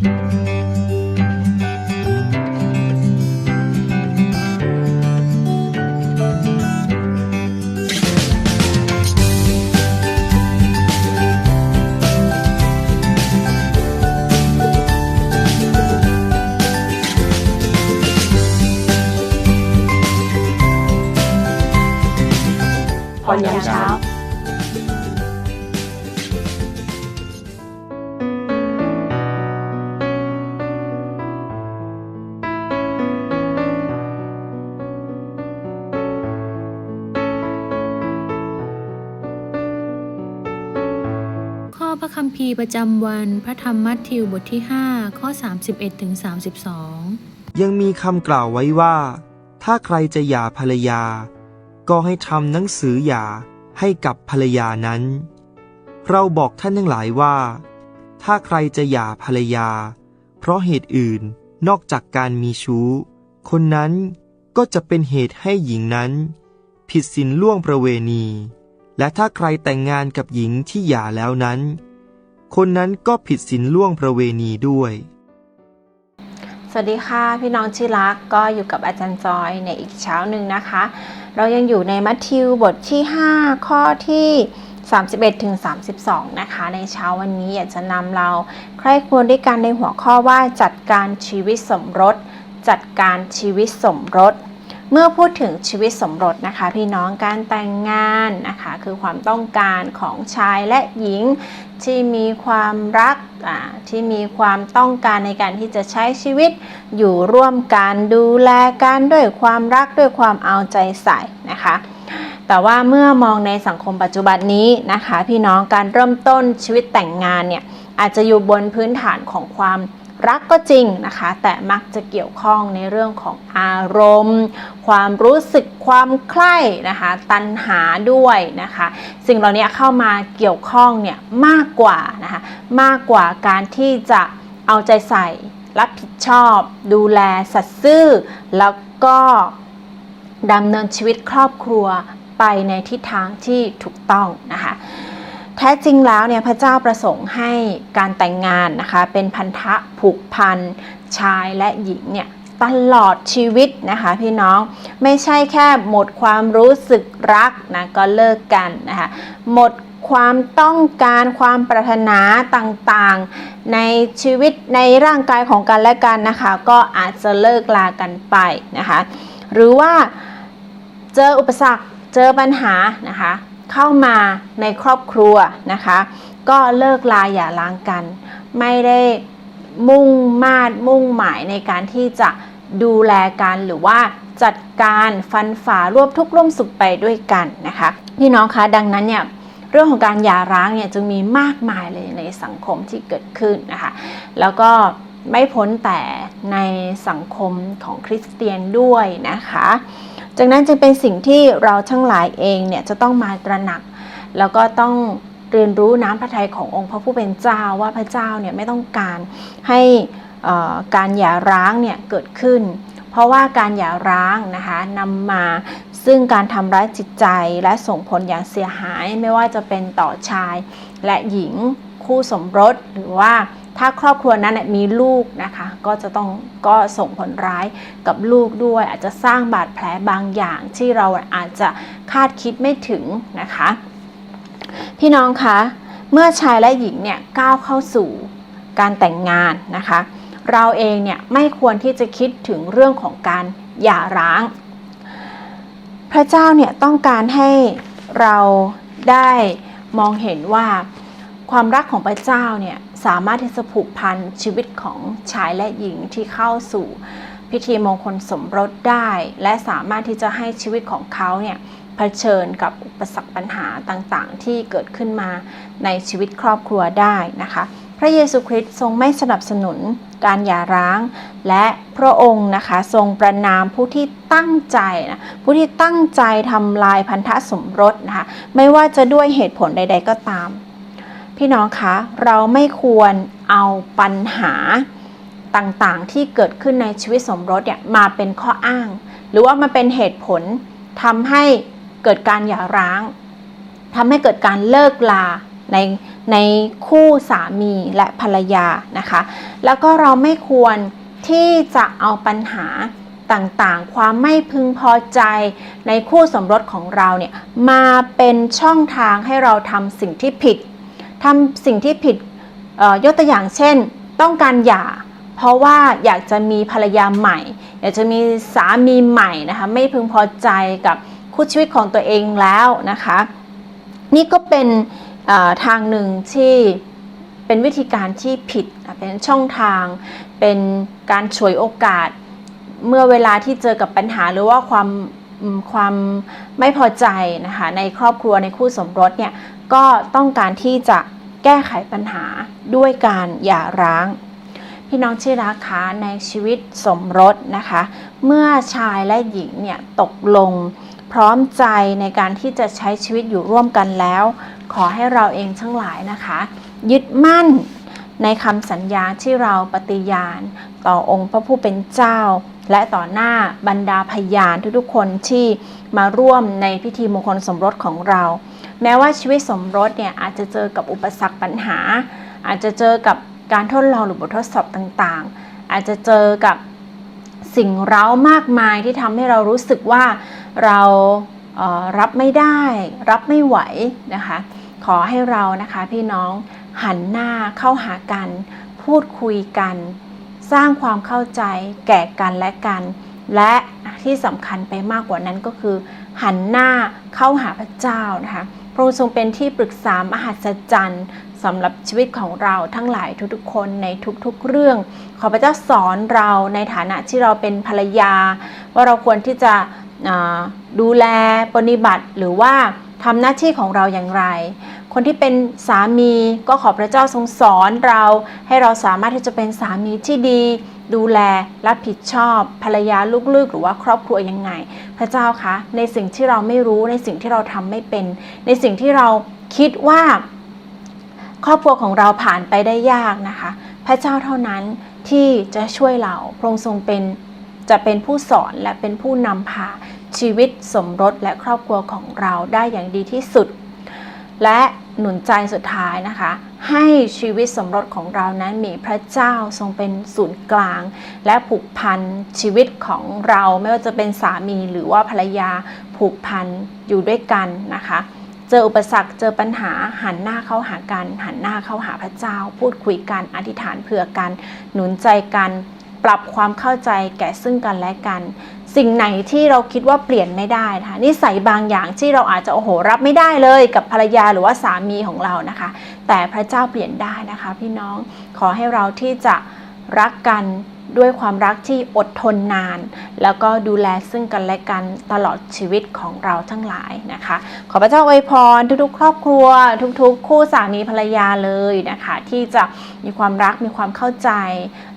พรย พระคัมภีร์ประจำวันพระธรรมมัทธิวบทที่ 5 ข้อ 31ถึง32 ยังมีคำกล่าวไว้ว่า ถ้าใครจะหย่าภรรยา ก็ให้ทำหนังสือหย่าให้กับภรรยานั้น เราบอกท่านทั้งหลายว่า ถ้าใครจะหย่าภรรยา เพราะเหตุอื่นนอกจากการมีชู้ คนนั้นก็จะเป็นเหตุให้หญิงนั้น ผิดศีลล่วงประเวณี และถ้าใครแต่งงานกับหญิงที่หย่าแล้วนั้น คนนั้นก็ผิดศีลล่วงประเวณีด้วย สวัสดีค่ะพี่น้องที่รักก็อยู่กับอาจารย์จอยในอีกเช้าหนึ่งนะคะ เรายังอยู่ในมัทธิวบทที่ 5 ข้อที่ 31ถึง32 นะคะ ในเช้าวันนี้อยากจะนำเรา ใคร่ควรด้วยกันในหัวข้อว่าจัดการชีวิตสมรส จัดการชีวิตสมรส เมื่อพูดถึงชีวิตสมรสนะคะ พี่น้องการแต่งงานนะคะ คือความต้องการของชายและหญิงที่มีความรักอ่าที่มีความต้องการในการที่จะใช้ชีวิต อยู่ร่วมกันดูแลกันด้วยความรักด้วยความเอาใจใส่นะคะแต่ว่าเมื่อมองในสังคมปัจจุบันนี้นะคะ พี่น้องการเริ่มต้นชีวิตแต่งงานเนี่ยอาจจะอยู่บนพื้นฐานของความ รักก็จริงนะคะ แต่มักจะเกี่ยวข้องในเรื่องของอารมณ์ ความรู้สึกความใคร่นะคะ ตัณหาด้วยนะคะ สิ่งเหล่านี้เข้ามาเกี่ยวข้องเนี่ยมากกว่านะคะมากกว่าการที่จะเอาใจใส่ รับผิดชอบ ดูแลสัตย์ซื่อ แล้วก็ดำเนินชีวิตครอบครัวไปในทิศทางที่ถูกต้องนะคะ แท้จริงแล้วเนี่ยพระเจ้าประสงค์ให้การแต่งงานนะคะเป็นพันธะผูกพันชายและหญิงเนี่ยตลอดชีวิตนะคะพี่น้องไม่ใช่แค่หมดความรู้สึกรักนะก็เลิกกันนะคะหมดความต้องการความปรารถนาต่างๆ ในชีวิตในร่างกายของกันและกันนะคะ ก็อาจจะเลิกลากันไปนะคะ หรือว่าเจออุปสรรคเจอปัญหานะคะ เข้ามาในครอบครัวนะคะ ก็เลิกลาอย่าล้างกัน ไม่ได้มุ่งมาดมุ่งหมายในการที่จะดูแลกันหรือว่าจัดการฟันฝ่ารวมทุกร่วมสุขไปด้วยกันนะคะ พี่น้องคะดังนั้นเนี่ยเรื่องของการหย่าร้างเนี่ยจึงมีมากมายเลยในสังคมที่เกิดขึ้นนะคะ แล้วก็ไม่พ้นแต่ในสังคมของคริสเตียนด้วยนะคะ จากนั้นจึงเป็นสิ่งที่เราทั้งหลายเองเนี่ยจะต้องมาตระหนัก แล้วก็ต้องเรียนรู้น้ำพระทัยขององค์พระผู้เป็นเจ้าว่าพระเจ้าเนี่ยไม่ต้องการให้อ่อการหย่าร้างเนี่ยเกิดขึ้น เพราะว่าการหย่าร้างนะคะนำมาซึ่งการทำร้ายจิตใจและส่งผลอย่างเสียหายไม่ว่าจะเป็นต่อชายและหญิงคู่สมรสหรือว่า ถ้าครอบครัวนั้นมีลูกนะคะ ก็จะต้องก็ส่งผลร้ายกับลูกด้วย อาจจะสร้างบาดแผลบางอย่างที่เราอาจจะคาดคิดไม่ถึงนะคะ พี่น้องคะเมื่อชายและหญิงเนี่ยก้าวเข้าสู่การแต่งงานนะคะ เราเองเนี่ยไม่ควรที่จะคิดถึงเรื่องของการหย่าร้าง พระเจ้าเนี่ยต้องการให้เราได้มองเห็นว่าความรักของพระเจ้าเนี่ย สามารถที่จะผูกพันชีวิตของชายและหญิงที่เข้าสู่พิธีมงคลสมรสได้ และสามารถที่จะให้ชีวิตของเขาเนี่ยเผชิญกับอุปสรรคปัญหาต่างๆ ที่เกิดขึ้นมาในชีวิตครอบครัวได้นะคะ พระเยซูคริสต์ทรงไม่สนับสนุนการหย่าร้าง และพระองค์นะคะทรงประนามผู้ที่ตั้งใจนะผู้ที่ตั้งใจทำลายพันธสมรสนะคะไม่ว่าจะด้วยเหตุผลใด ๆ ก็ตาม พี่น้องคะเราไม่ควรเอาปัญหาต่างๆ ที่เกิดขึ้นในชีวิตสมรสเนี่ยมาเป็นข้ออ้าง หรือว่ามาเป็นเหตุผลทำให้เกิดการหย่าร้างทำให้เกิดการเลิกลาในในคู่สามีและภรรยานะคะ แล้วก็เราไม่ควรที่จะเอาปัญหาต่างๆ ความไม่พึงพอใจในคู่สมรสของเราเนี่ยมาเป็นช่องทางให้เราทำสิ่งที่ผิด ทำสิ่งที่ผิดยกตัวอย่างเช่น ต้องการหย่า เพราะว่าอยากจะมีภรรยาใหม่ อยากจะมีสามีใหม่นะคะไม่พึงพอใจกับคู่ชีวิตของตัวเองแล้วนะคะ นี่ก็เป็นทางหนึ่งที่เป็นวิธีการที่ผิดเป็นช่องทาง เป็นการฉวยโอกาส เมื่อเวลาที่เจอกับปัญหาหรือว่าความ ความไม่พอใจนะคะในครอบครัวในคู่สมรสเนี่ยก็ต้องการที่จะแก้ไขปัญหาด้วยการหย่าร้าง พี่น้องที่รักคะในชีวิตสมรสนะคะ เมื่อชายและหญิงเนี่ยตกลงพร้อมใจในการที่จะใช้ชีวิตอยู่ร่วมกันแล้ว ขอให้เราเองทั้งหลายนะคะ ยึดมั่นในคำสัญญาที่เราปฏิญาณ ต่อองค์พระผู้เป็นเจ้า และต่อหน้าบรรดาพยานทุกๆคนที่มาร่วมในพิธีมงคลสมรสของเรา แม้ว่าชีวิตสมรสเนี่ยอาจจะเจอกับอุปสรรคปัญหา อาจจะเจอกับการทดลองหรือบททดสอบต่างๆ อาจจะเจอกับสิ่งเร้ามากมายที่ทำให้เรารู้สึกว่าเราเออรับไม่ได้ รับไม่ไหวนะคะ ขอให้เรานะคะพี่น้องหันหน้าเข้าหากัน พูดคุยกัน สร้างความเข้าใจแก่กันและกัน และที่สำคัญไปมากกว่านั้นก็คือ หันหน้าเข้าหาพระเจ้านะคะพระองค์ทรงเป็นที่ปรึกษามหัศจรรย์สำหรับชีวิตของเราทั้งหลายทุกๆ คนในทุกๆ เรื่อง ขอพระเจ้าสอนเราในฐานะที่เราเป็นภรรยา ว่าเราควรที่จะดูแลปฏิบัติหรือว่าทำหน้าที่ของเราอย่างไร คนที่เป็นสามีก็ขอพระเจ้าทรงสอนเรา ให้เราสามารถที่จะเป็นสามีที่ดี ดูแลรับผิดชอบภรรยาลูกๆ หรือว่าครอบครัวยังไง พระเจ้าคะในสิ่งที่เราไม่รู้ในสิ่งที่เราทำไม่เป็น ในสิ่งที่เราคิดว่า ครอบครัวของเราผ่านไปได้ยากนะคะ พระเจ้าเท่านั้นที่จะช่วยเราพระองค์ทรงเป็นจะเป็นผู้สอนและเป็นผู้นำพาชีวิตสมรสและครอบครัวของเราได้อย่างดีที่สุด และหนุนใจสุดท้ายนะคะ ให้ชีวิตสมรสของเรานั้นมีพระเจ้าทรงเป็นศูนย์กลาง และผูกพันชีวิตของเราไม่ว่าจะเป็นสามีหรือว่าภรรยาผูกพันอยู่ด้วยกันนะคะ เจออุปสรรคเจอปัญหาหันหน้าเข้าหากัน หันหน้าเข้าหาพระเจ้า พูดคุยกันอธิษฐานเผื่อกัน หนุนใจกัน ปรับความเข้าใจแก่ซึ่งกันและกัน สิ่งไหนที่เราคิดว่าเปลี่ยนไม่ได้นะคะนิสัยบางอย่างที่เราอาจจะโอ้โหรับไม่ได้เลยกับภรรยาหรือว่าสามีของเรานะคะ แต่พระเจ้าเปลี่ยนได้นะคะ พี่น้องขอให้เราที่จะ รักกันด้วยความรักที่อดทนนาน แล้วก็ดูแลซึ่งกันและกันตลอดชีวิตของเราทั้งหลายนะคะ ขอพระเจ้าอวยพรทุกๆ ครอบครัว ทุกๆ คู่สามีภรรยาเลยนะคะ ที่จะมีความรักมีความเข้าใจ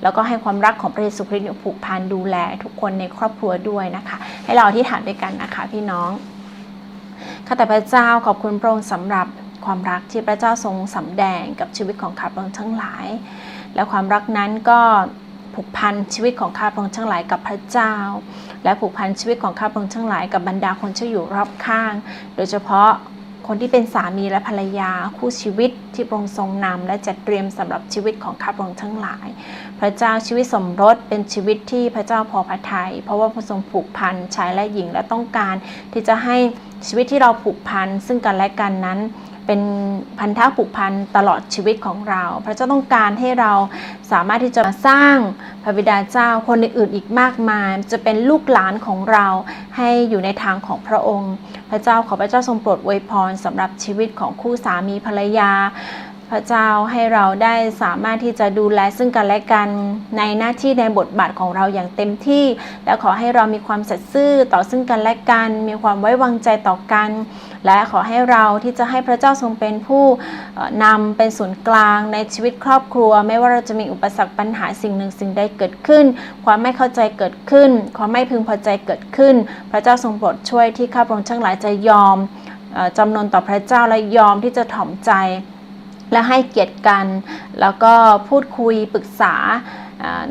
แล้วก็ให้ความรักของพระเยซูคริสต์ผูกพันดูแลทุกคนในครอบครัวด้วยนะคะ ให้เราอธิษฐานด้วยกันนะคะพี่น้องข้าแต่พระเจ้าขอบคุณพระองค์สำหรับ ความรักที่พระเจ้าทรงสำแดงกับชีวิตของข้าพระองค์ทั้งหลาย และความรักนั้นก็ผูกพันชีวิตของข้าพระองค์ทั้งหลายกับพระเจ้า และผูกพันชีวิตของข้าพระองค์ทั้งหลายกับบรรดาคนที่อยู่รอบข้าง โดยเฉพาะคนที่เป็นสามีและภรรยาคู่ชีวิตที่พระองค์ทรงนำและจัดเตรียมสำหรับชีวิตของข้าพระองค์ทั้งหลาย พระเจ้าชีวิตสมรสเป็นชีวิตที่พระเจ้าพอพระทัยเพราะว่าพระทรงผูกพันชายและหญิงและต้องการ ที่จะให้ชีวิตที่เราผูกพันซึ่งกันและกันนั้น เป็นพันธะผูกพันตลอดชีวิตของเรา พระเจ้าต้องการให้เราสามารถที่จะสร้างพระบิดาเจ้าคนอื่นอีกมากมาย จะเป็นลูกหลานของเราให้อยู่ในทางของพระองค์ พระเจ้าขอพระเจ้าทรงโปรดอวยพรสำหรับชีวิตของคู่สามีภรรยา พระเจ้าให้เราได้สามารถที่จะดูแลซึ่งกันและกันในหน้าที่ในบทบาทของเราอย่างเต็มที่ และขอให้เรามีความสัตย์ซื่อต่อซึ่งกันและกัน มีความไว้วางใจต่อกัน และขอให้เราที่จะให้พระเจ้าทรงเป็นผู้นำเป็นศูนย์กลางในชีวิตครอบครัว ไม่ว่าเราจะมีอุปสรรคปัญหาสิ่งหนึ่งสิ่งใดเกิดขึ้น ความไม่เข้าใจเกิดขึ้น ความไม่พึงพอใจเกิดขึ้น พระเจ้าทรงโปรดช่วยที่ข้าพระองค์ทั้งหลายจะยอมจำนนต่อพระเจ้าและยอมที่จะถ่อมใจ และให้เกียรติกัน แล้วก็พูดคุยปรึกษา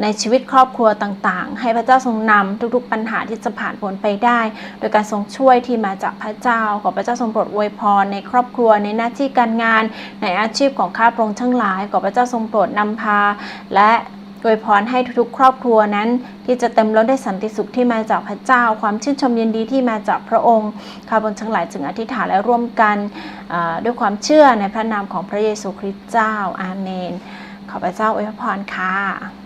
ในชีวิตครอบครัวต่างๆ ให้พระเจ้าทรงนำทุกๆ ปัญหาที่จะผ่านพ้นไปได้ โดยการทรงช่วยที่มาจากพระเจ้า ขอพระเจ้าทรงโปรดอวยพรในครอบครัวในหน้าที่การงาน ในอาชีพของข้าพระองค์ทั้งหลาย ขอพระเจ้าทรงโปรดนำพาและ โดยพรให้ทุกๆ ครอบครัวนั้น ที่จะเต็มล้นด้วยสันติสุขที่มาจากพระเจ้า ความชื่นชมยินดีที่มาจากพระองค์ข้าพระองค์ทั้งหลายจึงอธิษฐานและร่วมกันด้วยความเชื่อในพระนามของพระเยซูคริสต์เจ้าอาเมนขอพระเจ้าอวยพรค่ะ